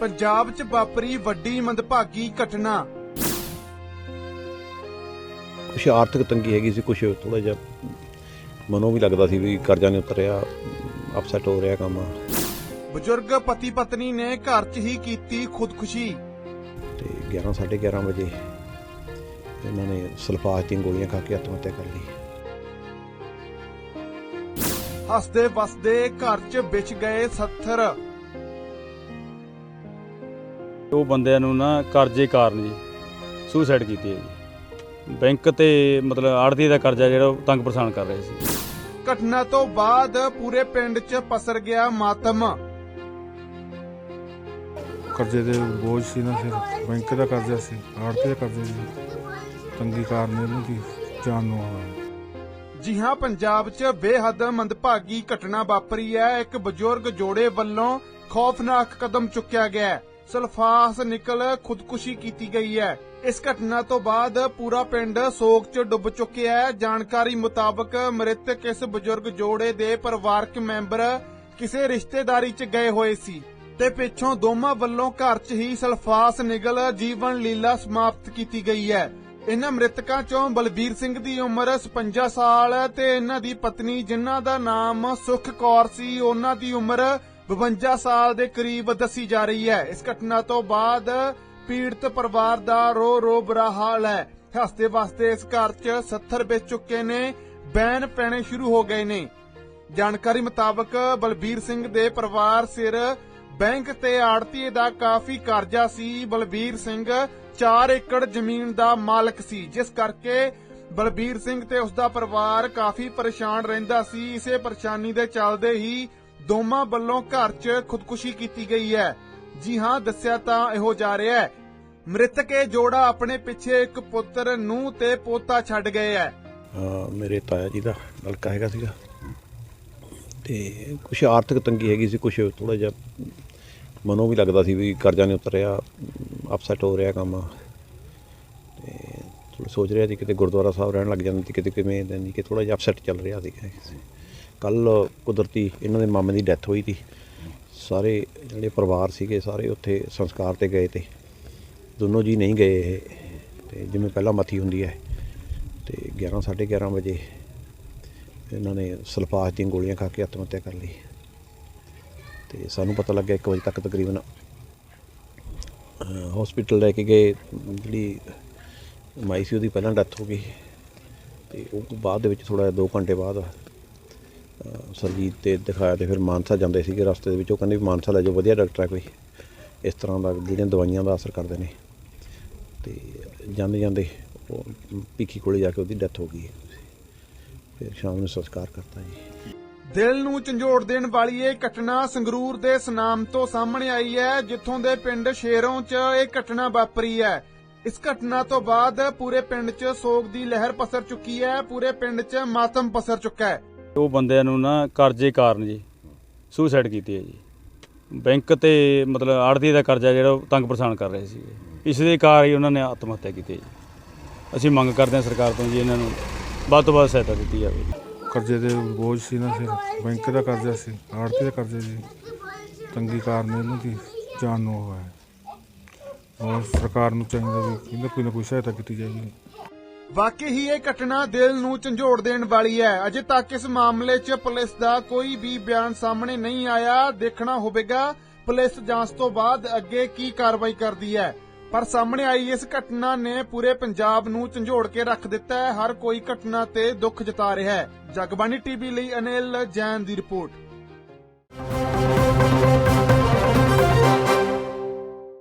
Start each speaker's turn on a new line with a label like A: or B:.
A: ਪੰਜਾਬ 'ਚ ਵਾਪਰੀ ਵੱਡੀ ਮੰਦਭਾਗੀ ਘਟਨਾ।
B: ਕੁਛ ਆਰਥਿਕ ਤੰਗੀ ਹੈਗੀ ਸੀ ਕੁਛ ਥੋੜਾ ਜਿਹਾ ਮਨੋਂ ਵੀ ਲੱਗਦਾ ਸੀ ਵੀ ਕਰਜ਼ਾ ਨਹੀਂ ਉਤਰਿਆ ਅਪਸੈਟ ਹੋ ਰਿਹਾ ਕੰਮ।
A: ਬਜ਼ੁਰਗ ਪਤੀ ਪਤਨੀ ਨੇ ਘਰ 'ਚ ਹੀ ਕੀਤੀ ਖੁਦਕੁਸ਼ੀ।
B: ਤੇ 11 11:30 ਵਜੇ ਇਹਨਾਂ ਨੇ ਸਲਫਾਸ ਦੀਆਂ ਗੋਲੀਆਂ ਖਾ ਕੇ ਆਤਮ ਹੱਤਿਆ ਕਰ ਲਈ।
A: ਹੱਸਦੇ ਵਸਦੇ ਘਰ 'ਚ ਵਿਛ ਗਏ 70
C: ਉਹ ਬੰਦਿਆਂ ਨੂੰ ਨਾ ਕਰਜ਼ੇ ਕਾਰਨ ਜੀ ਸੁਸਾਈਡ ਕੀਤੀ ਹੈ ਜੀ। ਬੈਂਕ ਤੇ ਮਤਲਬ ਆੜਤੀ ਦਾ ਕਰਜ਼ਾ ਜਿਹੜਾ ਉਹ ਤੰਗ ਪਰੇਸ਼ਾਨ ਕਰ ਰਹੇ ਸੀ।
A: ਘਟਨਾ ਤੋਂ ਬਾਅਦ ਪੂਰੇ ਪਿੰਡ 'ਚ ਪਸਰ ਗਿਆ ਮਾਤਮ।
D: ਕਰਜ਼ੇ ਦੇ ਬੋਝ ਸੀ ਨਾ ਫਿਰ ਬੈਂਕ ਦਾ ਕਰਜ਼ਾ ਸੀ ਆੜਤੀ ਦਾ ਕਰਜ਼ਾ ਸੀ। ਤੰਗੀ ਕਾਰਨ ਇਹਨਾਂ ਦੀ ਜਾਨ ਨੂੰ ਹੋਇਆ
A: ਜੀ ਹਾਂ ਪੰਜਾਬ 'ਚ ਬੇਹੱਦ ਮੰਦਭਾਗੀ ਘਟਨਾ ਵਾਪਰੀ ਹੈ। ਇੱਕ ਬਜ਼ੁਰਗ ਜੋੜੇ ਵੱਲੋਂ ਖੌਫਨਾਕ ਕਦਮ ਚੁੱਕਿਆ ਗਿਆ ਹੈ। ਸਲਫਾਸ ਨਿਕਲ ਖੁਦਕੁਸ਼ੀ ਕੀਤੀ ਗਈ ਹੈ। ਇਸ ਘਟਨਾ ਤੋਂ ਬਾਅਦ ਪੂਰਾ ਪਿੰਡ ਸੋਗ 'ਚ ਡੁੱਬ ਚੁੱਕਿਆ ਹੈ। ਜਾਣਕਾਰੀ ਮੁਤਾਬਕ ਮ੍ਰਿਤਕ ਇਸ ਬਜ਼ੁਰਗ ਜੋੜੇ ਦੇ ਪਰਿਵਾਰਕ ਮੈਂਬਰ ਕਿਸੇ ਰਿਸ਼ਤੇਦਾਰੀ 'ਚ ਗਏ ਹੋਏ ਸੀ। ਤੇ ਪਿੱਛੋਂ ਦੋਵਾਂ ਵੱਲੋਂ ਘਰ 'ਚ ਹੀ ਸਲਫਾਸ ਨਿਗਲ ਜੀਵਨ ਲੀਲਾ ਸਮਾਪਤ ਕੀਤੀ ਗਈ ਹੈ। ਇਹਨਾਂ ਮ੍ਰਿਤਕਾਂ ਚੋਂ ਬਲਬੀਰ ਸਿੰਘ ਦੀ ਉਮਰ 56 ਸਾਲ ਤੇ ਇਹਨਾਂ ਦੀ ਪਤਨੀ ਜਿਨ੍ਹਾਂ ਦਾ ਨਾਮ ਸੁਖ ਕੌਰ ਸੀ, ਉਹਨਾਂ ਦੀ ਉਮਰ 52 ਸਾਲ ਦੇ ਕਰੀਬ ਦੱਸੀ ਜਾ ਰਹੀ ਹੈ। ਇਸ ਘਟਨਾ ਤੋਂ ਬਾਅਦ ਪੀੜਤ ਪਰਿਵਾਰ ਦਾ ਰੋ ਰੋ ਬੁਰਾ ਹਾਲ ਹੈ। ਹੱਸਦੇ ਵਸਦੇ ਇਸ ਘਰ 'ਚ 70 ਵਿੱਚ ਚੁੱਕੇ ਨੇ ਬੈਨ ਪੈਣੇ ਸ਼ੁਰੂ ਹੋ ਗਏ ਨੇ। ਜਾਣਕਾਰੀ ਮੁਤਾਬਕ ਬਲਬੀਰ ਸਿੰਘ ਦੇ ਪਰਿਵਾਰ ਸਿਰ ਬੈਂਕ ਤੇ ਆੜਤੀ ਦਾ ਕਾਫੀ ਕਰਜ਼ਾ ਸੀ। ਬਲਬੀਰ ਸਿੰਘ 4 ਏਕੜ ਜ਼ਮੀਨ ਦਾ ਮਾਲਕ ਸੀ, ਜਿਸ ਕਰਕੇ ਬਲਬੀਰ ਸਿੰਘ ਤੇ ਉਸ ਦਾ ਪਰਿਵਾਰ ਕਾਫੀ ਪਰੇਸ਼ਾਨ ਰਹਿੰਦਾ ਸੀ। ਇਸੇ ਪਰੇਸ਼ਾਨੀ ਦੇ ਚੱਲਦੇ ਹੀ ਦੋਵਾਂ ਵੱਲੋਂ ਘਰ 'ਚ ਖੁਦਕੁਸ਼ੀ ਕੀਤੀ ਗਈ ਹੈ। ਜੀ ਹਾਂ, ਦੱਸਿਆ ਤਾਂ ਇਹੋ ਜਾ ਰਿਹਾ ਹੈ। ਮ੍ਰਿਤਕ ਇਹ ਜੋੜਾ ਆਪਣੇ ਪਿੱਛੇ ਇੱਕ ਪੁੱਤਰ ਨੂੰ ਤੇ ਪੋਤਾ ਛੱਡ ਗਏ ਹੈ।
B: ਮੇਰੇ ਤਾਇਆ ਜੀ ਦਾ ਲੜਕਾ ਹੈਗਾ ਸੀਗਾ। ਤੇ ਕੁਛ ਆਰਥਿਕ ਤੰਗੀ ਹੈਗੀ ਸੀ, ਕੁਛ ਥੋੜਾ ਜਿਹਾ ਮਨੋਂ ਵੀ ਲੱਗਦਾ ਸੀ ਵੀ ਕਰਜ਼ਾ ਨਹੀਂ ਉਤਰਿਆ ਅਪਸੈਟ ਹੋ ਰਿਹਾ ਕੰਮ। ਤੇ ਥੋੜਾ ਸੋਚ ਰਿਹਾ ਸੀ ਕਿਤੇ ਗੁਰਦੁਆਰਾ ਸਾਹਿਬ ਰਹਿਣ ਲੱਗ ਜਾਂਦੀ, ਕਿਤੇ ਕਿਵੇਂ ਨਹੀਂ ਕਿ ਥੋੜਾ ਜਿਹਾ ਅਪਸੈਟ ਚੱਲ ਰਿਹਾ ਸੀ ਕੱਲ ਕੁਦਰਤੀ ਇਹਨਾਂ ਦੇ ਮਾਮੇ ਦੀ ਡੈਥ ਹੋਈ ਸੀ। ਸਾਰੇ ਜਿਹੜੇ ਪਰਿਵਾਰ ਸੀਗੇ, ਸਾਰੇ ਉੱਥੇ ਸੰਸਕਾਰ ਤੇ ਗਏ ਤੇ ਦੋਨੋਂ ਜੀ ਨਹੀਂ ਗਏ ਇਹ। ਤੇ ਜਿਵੇਂ ਪਹਿਲਾਂ ਮੱਥੀ ਹੁੰਦੀ ਹੈ, ਤੇ 11 11:30 ਵਜੇ ਇਹਨਾਂ ਨੇ ਸਲਫਾਸ ਦੀਆਂ ਗੋਲੀਆਂ ਖਾ ਕੇ ਆਤਮ ਹੱਤਿਆ ਕਰ ਲਈ। ਤੇ ਸਾਨੂੰ ਪਤਾ ਲੱਗਿਆ 1 ਵਜੇ ਤੱਕ ਤਕਰੀਬਨ ਹਸਪੀਟਲ ਲੈ ਕੇ ਗਏ। ਜਿਹੜੀ ਮਾਈ ਸੀ, ਉਹਦੀ ਪਹਿਲਾਂ ਡੈਥ ਹੋ ਗਈ। ਤੇ ਉਹ ਤੋਂ ਬਾਅਦ ਦੇ ਵਿੱਚ ਥੋੜਾ 2 ਘੰਟੇ ਬਾਅਦ ਸਰਜੀਤ ਤੇ ਦਿਖਾਇਆ ਤੇ ਫਿਰ ਮਾਨਸਾ ਜਾਂਦੇ ਸੀਗੇ ਰਸਤੇ ਦੇ ਵਿੱਚ। ਉਹ ਕਹਿੰਦੇ ਵੀ ਮਾਨਸਾ ਲੈ ਜਾਓ, ਵਧੀਆ ਡਾਕਟਰ ਹੈ ਕੋਈ। ਇਸ ਤਰ੍ਹਾਂ ਦਾ ਜਿਹੜੀਆਂ ਦਵਾਈਆਂ ਦਾ ਅਸਰ ਕਰਦੇ ਨੇ। ਤੇ ਜਾਂਦੇ ਜਾਂਦੇ ਉਹ ਭੀਖੀ ਕੋਲੇ ਜਾ ਕੇ ਉਹਦੀ ਡੈਥ ਹੋ ਗਈ ਫਿਰ ਸ਼ਾਮ ਨੂੰ ਸੰਸਕਾਰ ਕਰਤਾ ਜੀ।
A: ਦਿਲ ਨੂੰ ਝੰਜੋੜ ਦੇਣ ਵਾਲੀ ਇਹ ਘਟਨਾ ਸੰਗਰੂਰ ਦੇ ਸਨਾਮ ਤੋਂ ਸਾਹਮਣੇ ਆਈ ਹੈ, ਜਿੱਥੋਂ ਦੇ ਪਿੰਡ ਸ਼ੇਰੋਂ 'ਚ ਇਹ ਘਟਨਾ ਵਾਪਰੀ ਹੈ। ਇਸ ਘਟਨਾ ਤੋਂ ਬਾਅਦ ਪੂਰੇ ਪਿੰਡ 'ਚ ਸੋਗ ਦੀ ਲਹਿਰ ਪਸਰ ਚੁੱਕੀ ਹੈ, ਪੂਰੇ ਪਿੰਡ 'ਚ ਮਾਤਮ ਪਸਰ ਚੁੱਕਾ ਹੈ।
C: ਉਹ ਬੰਦਿਆਂ ਨੂੰ ਨਾ ਕਰਜ਼ੇ ਕਾਰਨ ਜੀ ਸੁਸਾਈਡ ਕੀਤੀ ਹੈ ਜੀ। ਬੈਂਕ ਤੇ ਮਤਲਬ ਆੜਤੀ ਦਾ ਕਰਜ਼ਾ ਜਿਹੜਾ ਉਹ ਤੰਗ ਪਰੇਸ਼ਾਨ ਕਰ ਰਹੇ ਸੀ ਇਸ ਦੇ ਕਾਰਨ ਹੀ ਉਹਨਾਂ ਨੇ ਆਤਮ ਹੱਤਿਆ ਕੀਤੀ ਹੈ ਜੀ। ਅਸੀਂ ਮੰਗ ਕਰਦੇ ਹਾਂ ਸਰਕਾਰ ਤੋਂ ਜੀ ਇਹਨਾਂ ਨੂੰ ਵੱਧ ਤੋਂ ਵੱਧ ਸਹਾਇਤਾ ਦਿੱਤੀ ਜਾਵੇ।
D: ਕਰਜ਼ੇ ਦੇ ਬੋਝ ਸੀ ਨਾ ਫਿਰ, ਬੈਂਕ ਦਾ ਕਰਜ਼ਾ ਸੀ ਆੜਤੀ ਦਾ ਕਰਜ਼ਾ ਜੀ। ਤੰਗੀ ਕਾਰਨ ਇਹਨਾਂ ਦੀ ਜਾਨ ਨੂੰ ਹੋਇਆ ਔਰ ਸਰਕਾਰ ਨੂੰ ਚਾਹੀਦਾ ਵੀ ਇਹਨਾਂ ਕੋਈ ਨਾ ਕੋਈ ਸਹਾਇਤਾ ਕੀਤੀ ਜਾਵੇ।
A: ਵਾਕਈ ਹੀ ਇਹ ਘਟਨਾ ਦਿਲ ਨੂੰ ਝੰਜੋੜ ਦੇਣ ਵਾਲੀ ਹੈ। ਅਜੇ ਤੱਕ ਇਸ ਮਾਮਲੇ 'ਚ ਪੁਲਿਸ ਦਾ ਕੋਈ ਵੀ ਬਿਆਨ ਸਾਹਮਣੇ ਨਹੀਂ ਆਇਆ। ਦੇਖਣਾ ਹੋਵੇਗਾ ਪੁਲਿਸ ਜਾਂਚ ਤੋਂ ਬਾਅਦ ਅੱਗੇ ਕੀ ਕਾਰਵਾਈ ਕਰਦੀ ਹੈ। ਪਰ ਸਾਹਮਣੇ ਆਈ ਇਸ ਘਟਨਾ ਨੇ ਪੂਰੇ ਪੰਜਾਬ ਨੂੰ ਝੰਜੋੜ ਕੇ ਰੱਖ ਦਿੱਤਾ ਹੈ। ਹਰ ਕੋਈ ਘਟਨਾ ਤੇ ਦੁੱਖ ਜਤਾ ਰਿਹਾ ਹੈ। ਜਗਬਾਣੀ ਟੀਵੀ ਲਈ ਅਨਿਲ ਜੈਨ ਦੀ ਰਿਪੋਰਟ।